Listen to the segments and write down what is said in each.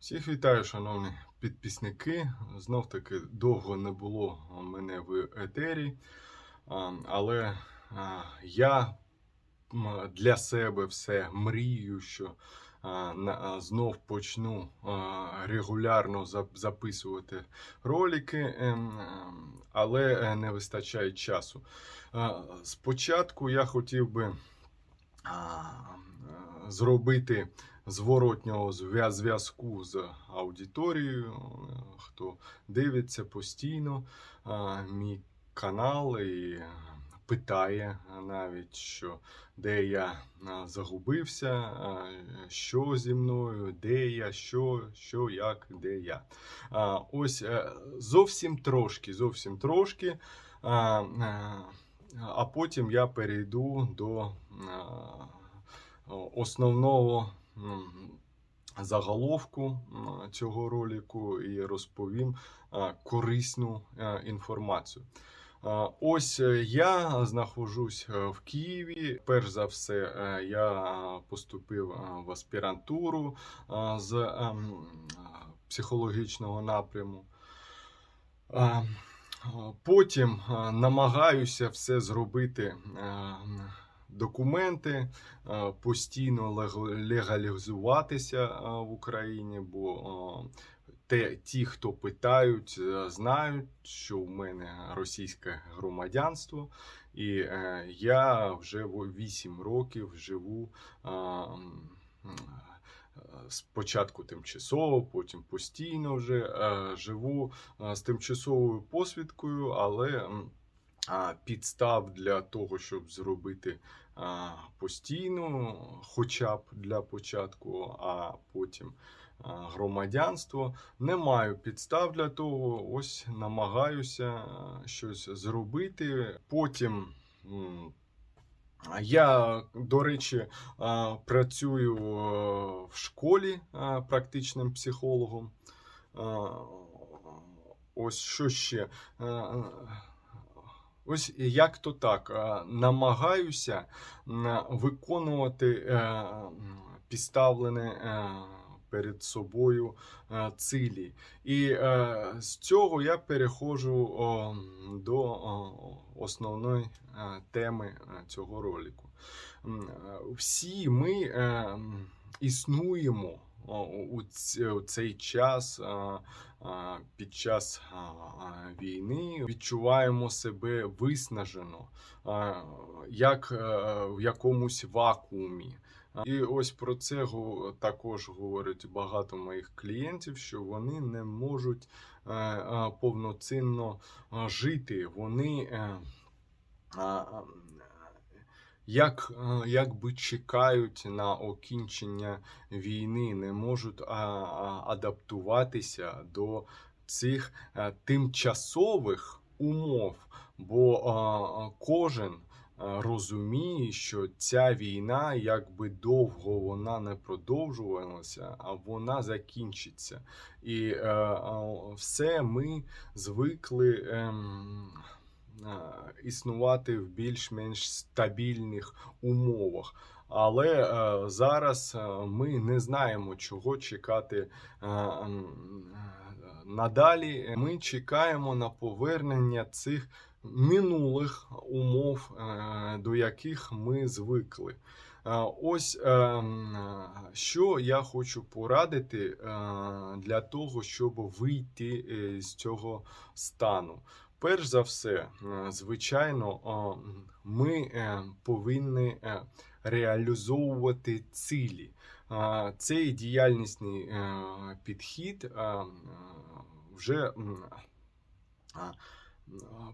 Всіх вітаю, шановні підписники. Знов таки довго не було мене в етері, але я для себе все мрію, що знов почну регулярно записувати ролики, ем, але е, не вистачає часу. Спочатку я хотів би зробити зворотнього зв'язку з аудиторією, е, хто дивиться постійно мій канал і е, питає навіть, що де я загубився, що зі мною, де я, що, що, як, де я. Ось е, зовсім трошки, зовсім трошки. А, потім я перейду до основного заголовку цього ролику і розповім корисну е, інформацію. Ось е, я знаходжусь е, в Києві. Перш за все, я поступив в аспірантуру з психологічного напряму. Потім намагаюся все зробити. Документи е, постійно легалізуватися е, в Україні, бо е, те, ті, хто питають, знають, що в мене російське громадянство, і я вже 8 років живу. Спочатку тимчасово, потім постійно вже е, живу з тимчасовою посвідкою, але підстав для того, щоб зробити а, постійну, хоча б для початку, а потім громадянство. Не маю підстав для того. Ось намагаюся щось зробити. Потім. я, до речі, працюю в школі практичним психологом. Ось що ще. Ось як то так. Намагаюся виконувати е, м, підставлені е, перед собою е, цілі. І з цього я переходжу до основної теми цього ролику. Е, Всі ми існуємо у цей час. під час війни відчуваємо себе виснажено, як е, в якомусь вакуумі. І ось про це також говорять багато моїх клієнтів, що вони не можуть е, е, повноцінно жити. Вони як, е, якби чекають на окінчення війни, не можуть адаптуватися до цих е, тимчасових умов, бо кожен е, розуміє, що ця війна, якби довго вона не продовжувалася, а вона закінчиться. І все ми звикли. ем, Існувати в більш-менш стабільних умовах. Але е, зараз е, ми не знаємо, чого чекати е, е, надалі. Ми чекаємо на повернення цих минулих умов, е, до яких ми звикли. Е, Ось е, е, що я хочу порадити е, для того, щоб вийти е, з цього стану. Перш за все, е, звичайно, ми е, повинні е, реалізовувати цілі. Цей діяльнісний підхід вже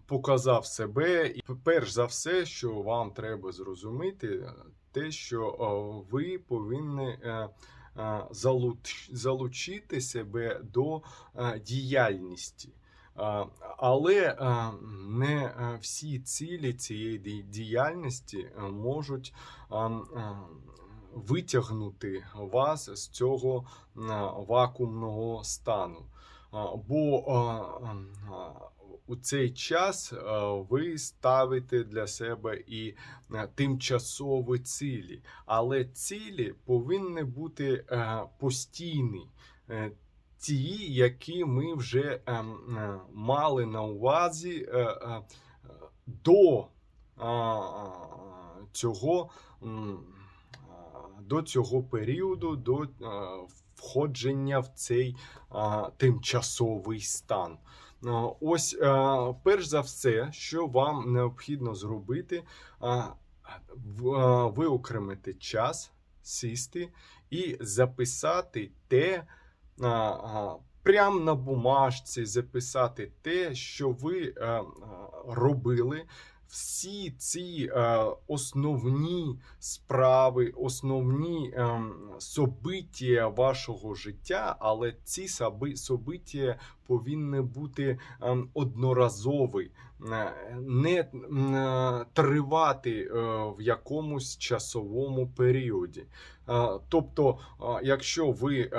показав себе. І перш за все, що вам треба зрозуміти, те, що ви повинні залуч- залучити себе до діяльності. Але е, не е, всі цілі цієї діяльності е, можуть витягнути вас з цього вакуумного стану. Бо у цей час ви ставите для себе і тимчасові цілі, але цілі повинні бути постійні. Е, ті, які ми вже ем, е, мали на увазі е, е, до а, цього. До цього періоду, до е, входження в цей а, тимчасовий стан. Ось, а, перш за все, що вам необхідно зробити, в- виокремити час, сісти і записати те, прямо на бумажці, записати те, що ви а, а, робили. Всі ці е, основні справи, основні ем, собиття вашого життя, але ці соби- собиття повинні бути ем, одноразові, е, не е, тривати е, в якомусь часовому періоді. Е, Тобто, е, якщо ви е,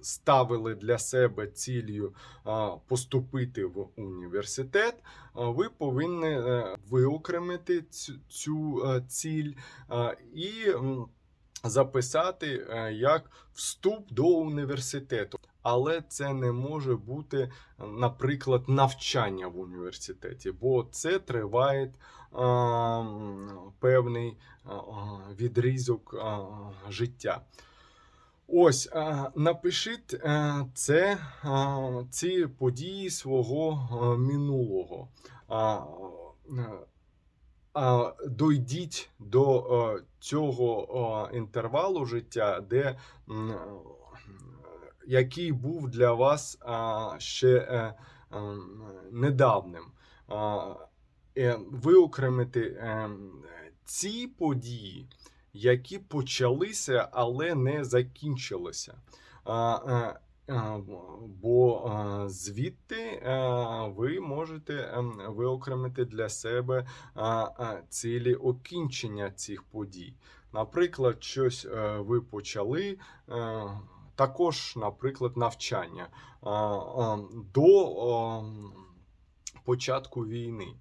ставили для себе цілею е, поступити в університет, е, ви повинні е, виокремити цю, е, ціль е, і записати е, як вступ до університету. Але це не може бути, наприклад, навчання в університеті, бо це триває а, певний а, відрізок а, життя. Ось, напишіть е, це, ці події свого минулого. Е, Дойдіть до е, цього е, інтервалу життя, де який був для вас ще е, е, недавним. Е, Виокремити ці події, які почалися, але не закінчилися. Бо звідти ви можете ем, виокремити для себе цілі окінчення цих подій. Наприклад, щось ви почали. Також, наприклад, навчання до початку війни.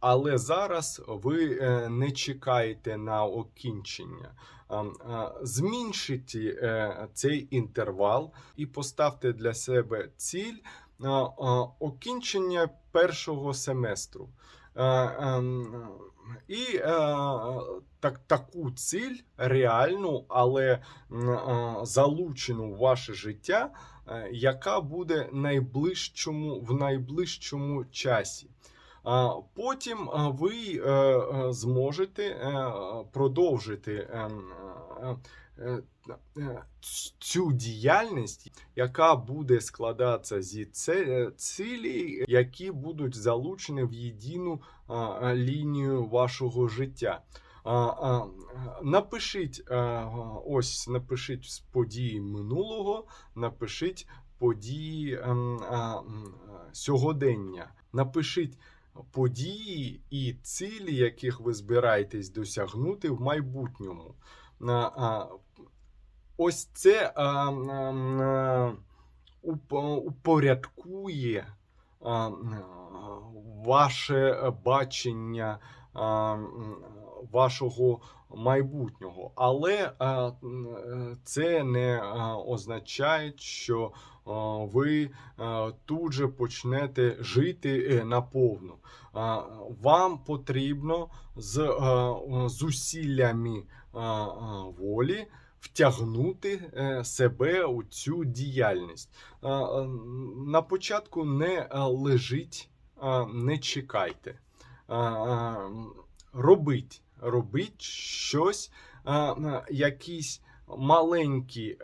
Але зараз ви е, не чекаєте на окінчення. Зменшіть е, цей інтервал і поставте для себе ціль окінчення першого семестру. Е, ем, І е, так, таку ціль реальну, але е, залучену в ваше життя, е, яка буде найближчому в найближчому часі. Потім е, ви е, е, зможете е, продовжити ем, е, е, е, цю діяльність, яка буде складатися зі це- цілей, які будуть залучені в єдину лінію вашого життя. Напишіть ось, напишіть події минулого, напишіть події ем, сьогодення. Напишіть події і цілі, яких ви збираєтесь досягнути в майбутньому. Ось це а, а, а, уп- упорядкує а, а, ваше бачення а, вашого майбутнього. Але а, е, це не означає, що ви тут же почнете жити е, наповну. Вам потрібно з зусиллями волі втягнути е, себе у цю діяльність. На початку не лежіть, не чекайте. Робіть, робіть щось, якісь маленькі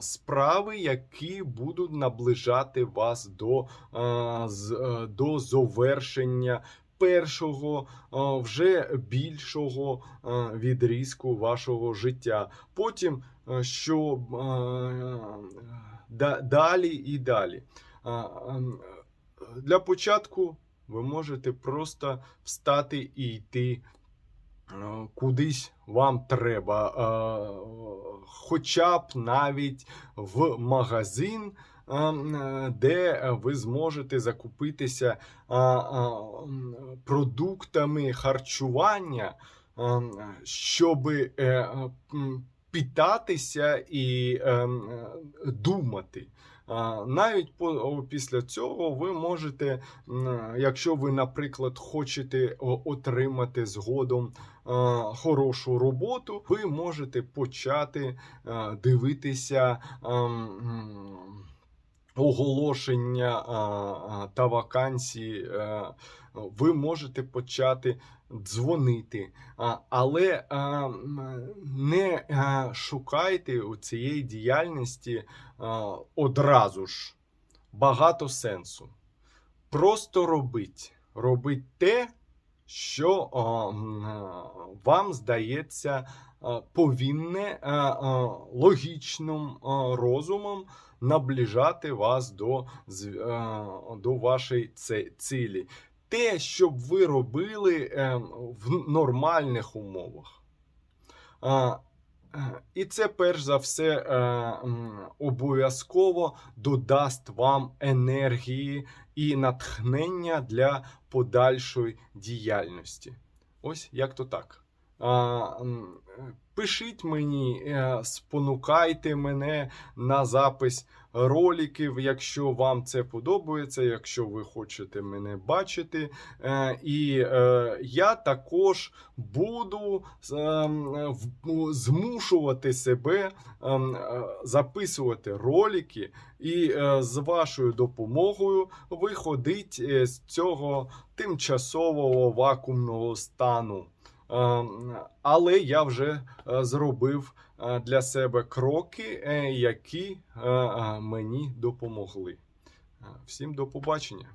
справи, які будуть наближати вас до, е, до завершення першого, вже більшого відрізку вашого життя. Потім, що далі і далі. Ем, Для початку ви можете просто встати і йти кудись вам треба, хоча б навіть в магазин. Е, Де ви зможете закупитися продуктами харчування, щоб питатися і ем, е, думати. Навіть після цього ви можете, якщо ви, наприклад, хочете отримати згодом хорошу роботу, ви можете почати дивитися. Оголошення та вакансії, е, ви можете почати дзвонити, але не шукайте у цієї діяльності одразу ж. Багато сенсу. Просто робіть. Робіть те, що вам здається повинне а, а, логічним розумом наближати вас до, до вашої цілі. Те, щоб ви робили е, в нормальних умовах. Е, І це перш за все е, обов'язково додасть вам енергії і натхнення для подальшої діяльності. Ось як то так. Пишіть мені, е, спонукайте мене на запис роликів, якщо вам це подобається, якщо ви хочете мене бачити. Е, І е, я також буду ну, змушувати себе записувати ролики, і з вашою допомогою виходить з цього тимчасового вакуумного стану. Ем, Але я вже е, зробив е, для себе кроки, е, які мені допомогли. Всім до побачення.